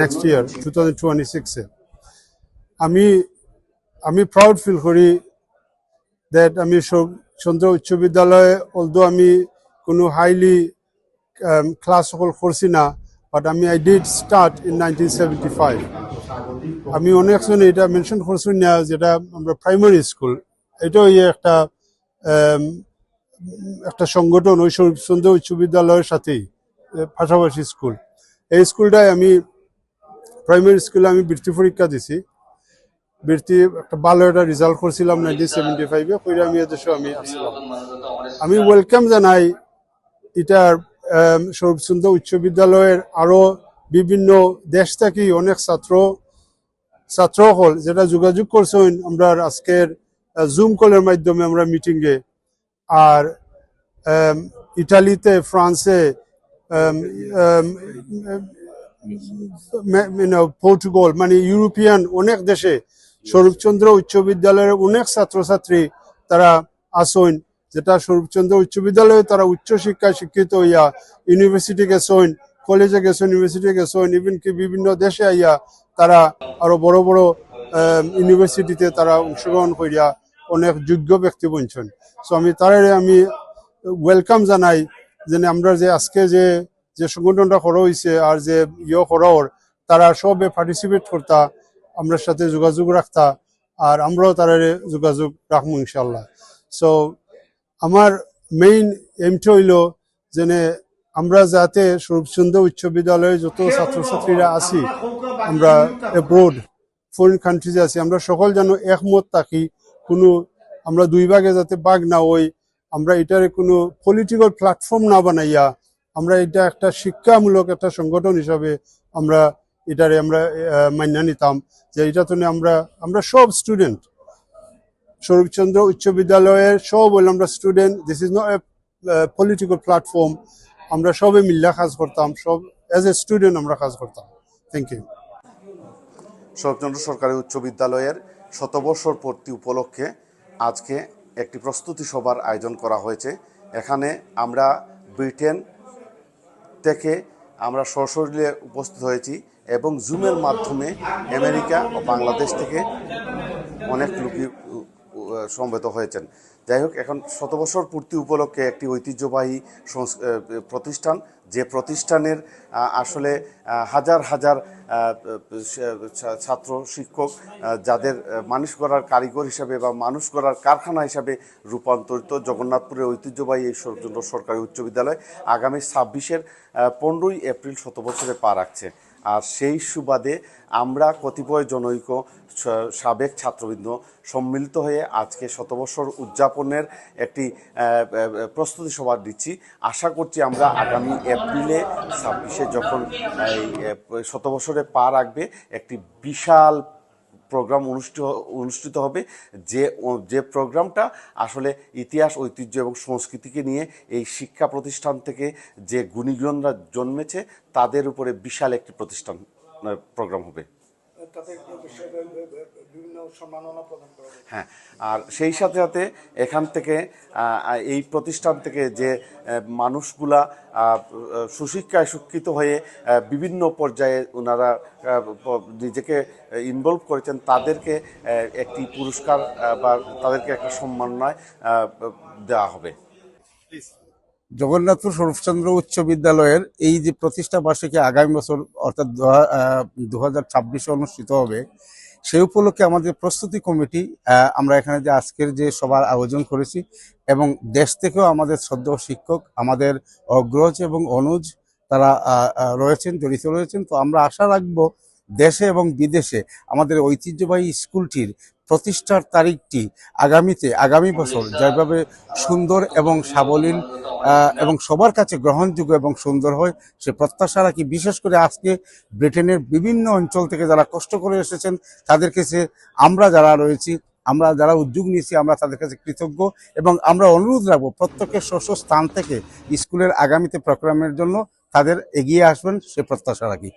Next year two thousand twenty সিক্সে আমি আমি প্রাউড ফিল করি দ্যাট আমি চন্দ্র উচ্চ বিদ্যালয়ে অলদো আমি কোনো হাইলি ক্লাস সকল করছি না বাট আমি I did start in nineteen seventy five আমি অনেকজন এটা মেনশন করছি না যেটা আমরা প্রাইমারি স্কুল এটাও একটা um, একটা সংগঠন ওই চন্দ্র উচ্চ বিদ্যালয়ের সাথেই পাশাপাশি স্কুল এই স্কুলটায় আমি প্রাইমারি স্কুলে আমি বৃত্তি পরীক্ষা দিছি। বৃত্তি একটা ভালো একটা রেজাল্ট করছিলাম নাইনটিন সেভেন্টি ফাইভে কইরা আমি এদেশে আমি আসছিলাম। আমি ওয়েলকাম জানাই এটার সৌরভচন্দ্র উচ্চ বিদ্যালয়ের আরও বিভিন্ন দেশ থেকে অনেক ছাত্র ছাত্র হল, যেটা যোগাযোগ করছেন আমরা আজকের জুম কলের মাধ্যমে আমরা মিটিংয়ে আর ইটালিতে, ফ্রান্সে পর্তুগাল মানে ইউরোপিয়ান অনেক দেশে স্বরূপচন্দ্র উচ্চ বিদ্যালয়ের অনেক ছাত্রছাত্রী তারা আসইন যেটা স্বরূপচন্দ্র উচ্চ বিদ্যালয়ে তারা উচ্চ শিক্ষায় শিক্ষিত হইয়া ইউনিভার্সিটি গেছেন কলেজে গেছেন ইউনিভার্সিটি গেছেন ইভেন কি বিভিন্ন দেশে আইয়া তারা আরও বড় বড় ইউনিভার্সিটিতে তারা অংশগ্রহণ করিয়া অনেক যোগ্য ব্যক্তি বনছেন। সো আমি তারারে আমি ওয়েলকাম জানাই। যে আমরা যে আজকে যে যে সংগঠনটা করা হয়েছে আর যে ইয়ে করা তারা সবে পার্টিসিপেট করতা, আমরা সাথে যোগাযোগ রাখতা, আর আমরাও তারারে যোগাযোগ রাখব ইনশাল্লাহ সো আমার মেইন এমটা হইল যে আমরা যাতে স্বরূপচন্দ্র উচ্চ বিদ্যালয়ে যত ছাত্রছাত্রীরা আছি, আমরা অ্যাব্রোড ফরেন কান্ট্রিজে আছি, আমরা সকল যেন একমত থাকি, কোনো আমরা দুই ভাগে যাতে বাঘ না হই আমরা এটার কোনো পলিটিক্যাল প্ল্যাটফর্ম না বানাইয়া আমরা এটা একটা শিক্ষামূলক একটা সংগঠন হিসাবে আমরা এটারে আমরা মান্য নিতাম যে এটা তো আমরা আমরা সব স্টুডেন্ট স্বরূপচন্দ্র উচ্চ বিদ্যালয়ের সব হইল আমরা student this is not a political platform আমরা সবে মিল্লা কাজ করতাম, সব এজ এ স্টুডেন্ট আমরা কাজ করতাম। থ্যাংক ইউ শরৎচন্দ্র সরকারি উচ্চ বিদ্যালয়ের শতবর্ষর পূর্তি উপলক্ষে আজকে একটি প্রস্তুতি সভার আয়োজন করা হয়েছে। এখানে আমরা ব্রিটেন থেকে আমরা সশরীরে উপস্থিত হয়েছি এবং জুমের মাধ্যমে আমেরিকা ও বাংলাদেশ থেকে অনেক লোকই সমবেত হয়েছেন। যাই হোক, এখন শত বছর পূর্তি উপলক্ষে একটি ঐতিহ্যবাহী প্রতিষ্ঠান, যে প্রতিষ্ঠানের আসলে হাজার হাজার ছাত্র, শিক্ষক যাদের মানুষ গড়ার কারিগর হিসাবে বা মানুষ গড়ার কারখানা হিসাবে রূপান্তরিত জগন্নাথপুরের ঐতিহ্যবাহী এই সরকারি উচ্চ বিদ্যালয় আগামী ছাব্বিশের পনেরোই এপ্রিল শত বছরে পা রাখছে। আর সেই সুবাদে আমরা কতিপয় জনৈক সাবেক ছাত্রবৃন্দ সম্মিলিত হয়ে আজকে শতবর্ষর উদযাপনের একটি প্রস্তুতি সভা দিচ্ছি। আশা করছি আমরা আগামী এপ্রিলে ছাব্বিশে যখন এই শতবর্ষরে পা রাখবে, একটি বিশাল প্রোগ্রাম অনুষ্ঠিত অনুষ্ঠিত হবে। যে যে প্রোগ্রামটা আসলে ইতিহাস, ঐতিহ্য এবং সংস্কৃতিকে নিয়ে এই শিক্ষা প্রতিষ্ঠান থেকে যে গুণীগণরা জন্মেছে, তাদের উপরে বিশাল একটি প্রতিষ্ঠান প্রোগ্রাম হবে। সম্মাননা প্রদান করা হ্যাঁ আর সেই সাথে সাথে এখান থেকে এই প্রতিষ্ঠান থেকে যে মানুষগুলা সুশিক্ষায় শিক্ষিত হয়ে বিভিন্ন পর্যায়ে ওনারা নিজেকে ইনভলভ করেছেন তাদেরকে একটি পুরস্কার বা তাদেরকে একটা সম্মাননায় দেওয়া হবে। জগন্নাথপুর শরৎচন্দ্র উচ্চ বিদ্যালয়ের এই যে প্রতিষ্ঠা বার্ষিকী আগামী বছর অর্থাৎ দু হাজার ছাব্বিশে অনুষ্ঠিত হবে সেই উপলক্ষে আমাদের প্রস্তুতি কমিটি আমরা এখানে যে আজকের যে সবার আয়োজন করেছি এবং দেশ থেকেও আমাদের শ্রদ্ধ শিক্ষক, আমাদের অগ্রজ এবং অনুজ তারা রয়েছেন, জড়িত রয়েছেন। তো আমরা আশা রাখব দেশে এবং বিদেশে আমাদের ঐতিহ্যবাহী স্কুলটির প্রতিষ্ঠার তারিখটি আগামীতে আগামী বছর যেভাবে সুন্দর এবং সাবলীল এবং সবার কাছে গ্রহণযোগ্য এবং সুন্দর হয় সে প্রত্যাশা রাখি। বিশেষ করে আজকে ব্রিটেনের বিভিন্ন অঞ্চল থেকে যারা কষ্ট করে এসেছেন তাদের কাছে আমরা যারা রয়েছি আমরা যারা উদ্যোগ নিয়েছি আমরা তাদের কাছে কৃতজ্ঞ এবং আমরা অনুরোধ রাখব প্রত্যেকের স্বস্ব স্থান থেকে স্কুলের আগামীতে প্রোগ্রামের জন্য তাদের এগিয়ে আসবেন সে প্রত্যাশা রাখি।